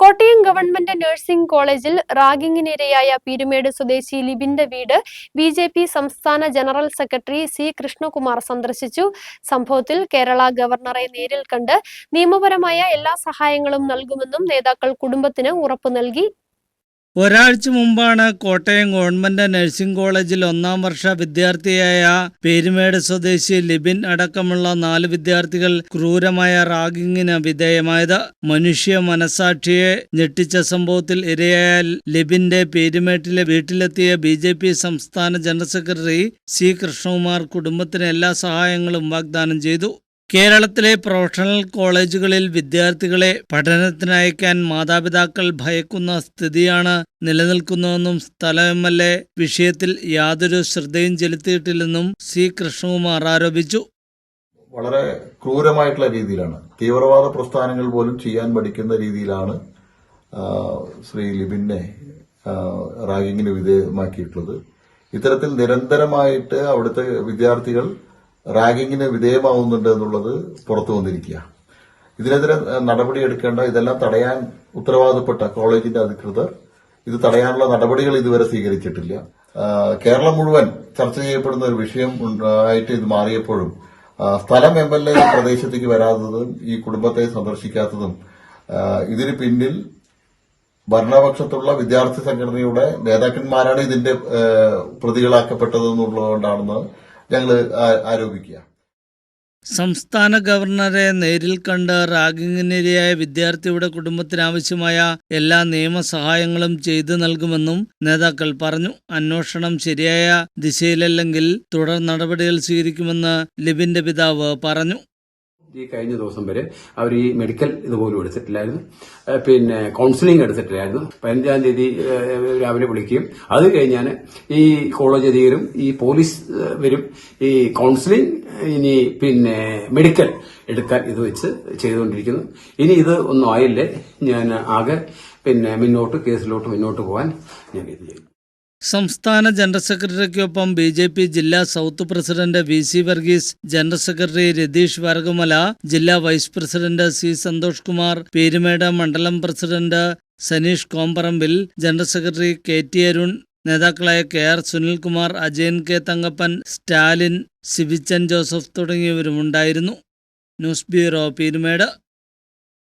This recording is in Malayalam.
കോട്ടയം ഗവൺമെന്റ് നഴ്സിംഗ് കോളേജിൽ റാഗിങ്ങിനിരയായ പീരുമേട് സ്വദേശി ലിബിന്റെ വീട് ബി ജെ പി സംസ്ഥാന ജനറൽ സെക്രട്ടറി സി കൃഷ്ണകുമാർ സന്ദർശിച്ചു. സംഭവത്തിൽ കേരള ഗവർണറെ നേരിൽ കണ്ട് നിയമപരമായ എല്ലാ സഹായങ്ങളും നൽകുമെന്നും നേതാക്കൾ കുടുംബത്തിന് ഉറപ്പു നൽകി ഒരാഴ്ച മുമ്പാണ് കോട്ടയം ഗവൺമെന്റ് നഴ്സിംഗ് കോളേജിൽ ഒന്നാം വർഷ വിദ്യാർത്ഥിയായ പേരുമേട് സ്വദേശി ലിബിൻ അടക്കമുള്ള നാല് വിദ്യാർത്ഥികൾ ക്രൂരമായ റാഗിങ്ങിന് വിധേയമായത്. മനുഷ്യ മനസാക്ഷിയെ ഞെട്ടിച്ച സംഭവത്തിൽ ഇരയായ ലിബിന്റെ പേരുമേട്ടിലെ വീട്ടിലെത്തിയ ബി ജെ പി സംസ്ഥാന ജനറൽ സെക്രട്ടറി സി കൃഷ്ണകുമാർ കുടുംബത്തിന് എല്ലാ സഹായങ്ങളും വാഗ്ദാനം ചെയ്തു. കേരളത്തിലെ പ്രൊഫഷണൽ കോളേജുകളിൽ വിദ്യാർത്ഥികളെ പഠനത്തിനയക്കാൻ മാതാപിതാക്കൾ ഭയക്കുന്ന സ്ഥിതിയാണ് നിലനിൽക്കുന്നതെന്നും സ്ഥല എം എൽ എ വിഷയത്തിൽ യാതൊരു ശ്രദ്ധയും ചെലുത്തിയിട്ടില്ലെന്നും സി കൃഷ്ണകുമാർ ആരോപിച്ചു. വളരെ ക്രൂരമായിട്ടുള്ള രീതിയിലാണ്. തീവ്രവാദ പ്രസ്ഥാനങ്ങൾ പോലും ചെയ്യാൻ പഠിക്കുന്ന രീതിയിലാണ് ശ്രീ ലിബിനെ റാഗിങ്ങിന് വിധേയമാക്കിയിട്ടുള്ളത്. ഇത്തരത്തിൽ നിരന്തരമായിട്ട് അവിടുത്തെ വിദ്യാർത്ഥികൾ റാഗിങ്ങിന് വിധേയമാവുന്നുണ്ട് എന്നുള്ളത് പുറത്തു വന്നിരിക്കുക. ഇതിനെതിരെ നടപടിയെടുക്കേണ്ട ഇതെല്ലാം തടയാൻ ഉത്തരവാദപ്പെട്ട കോളേജിന്റെ അധികൃതർ ഇത് തടയാനുള്ള നടപടികൾ ഇതുവരെ സ്വീകരിച്ചിട്ടില്ല. കേരളം മുഴുവൻ ചർച്ച ചെയ്യപ്പെടുന്ന ഒരു വിഷയം ആയിട്ട് ഇത് മാറിയപ്പോഴും സ്ഥലം എം എൽ എ പ്രദേശത്തേക്ക് വരാത്തതും ഈ കുടുംബത്തെ സന്ദർശിക്കാത്തതും ഇതിന് പിന്നിൽ ഭരണപക്ഷത്തുള്ള വിദ്യാർത്ഥി സംഘടനയുടെ നേതാക്കന്മാരാണ് ഇതിന്റെ പ്രതികളാക്കപ്പെട്ടതെന്നുള്ളതുകൊണ്ടാണെന്ന് ഞങ്ങൾ ആരോപിക്കുക. സംസ്ഥാന ഗവർണറെ നേരിൽ കണ്ട് റാഗിങ്ങിനിരയായ വിദ്യാർത്ഥിയുടെ കുടുംബത്തിനാവശ്യമായ എല്ലാ നിയമസഹായങ്ങളും ചെയ്തു നൽകുമെന്നും നേതാക്കൾ പറഞ്ഞു. അന്വേഷണം ശരിയായ ദിശയിലല്ലെങ്കിൽ തുടർ നടപടികൾ സ്വീകരിക്കുമെന്ന് ലിബിന്റെ പിതാവ് പറഞ്ഞു. ഈ കഴിഞ്ഞ ദിവസം വരെ അവർ ഈ മെഡിക്കൽ ഇതുപോലും എടുത്തിട്ടില്ലായിരുന്നു. പിന്നെ കൗൺസിലിംഗ് എടുത്തിട്ടില്ലായിരുന്നു. പതിനഞ്ചാം തീയതി രാവിലെ വിളിക്കുകയും അത് കഴിഞ്ഞാൽ ഈ കോളേജ് അധികരും ഈ പോലീസ് വരും. ഈ കൗൺസിലിംഗ് ഇനി പിന്നെ മെഡിക്കൽ എടുക്കാൻ ഇത് വെച്ച് ചെയ്തുകൊണ്ടിരിക്കുന്നു. ഇനി ഇത് ഒന്നും ആയില്ലേ? ഞാൻ ആകെ പിന്നെ മുന്നോട്ട് കേസിലോട്ട് മുന്നോട്ട് പോകാൻ ഞാൻ ഇത് ചെയ്യും സംസ്ഥാന ജനറൽ സെക്രട്ടറിക്കൊപ്പം ബി ജെ പി ജില്ലാ south president V C Varghese general secretary Ratheesh Vargamala ജില്ലാ vice president C Santhosh Kumar Peermade മണ്ഡലം president Saneesh Komparambil general secretary K T Arun നേതാക്കളായ K R Sunilkumar Ajayan K Thankappan Stalin Sibichan Joseph തുടങ്ങിയവരുമുണ്ടായിരുന്നു. News bureau Peermade.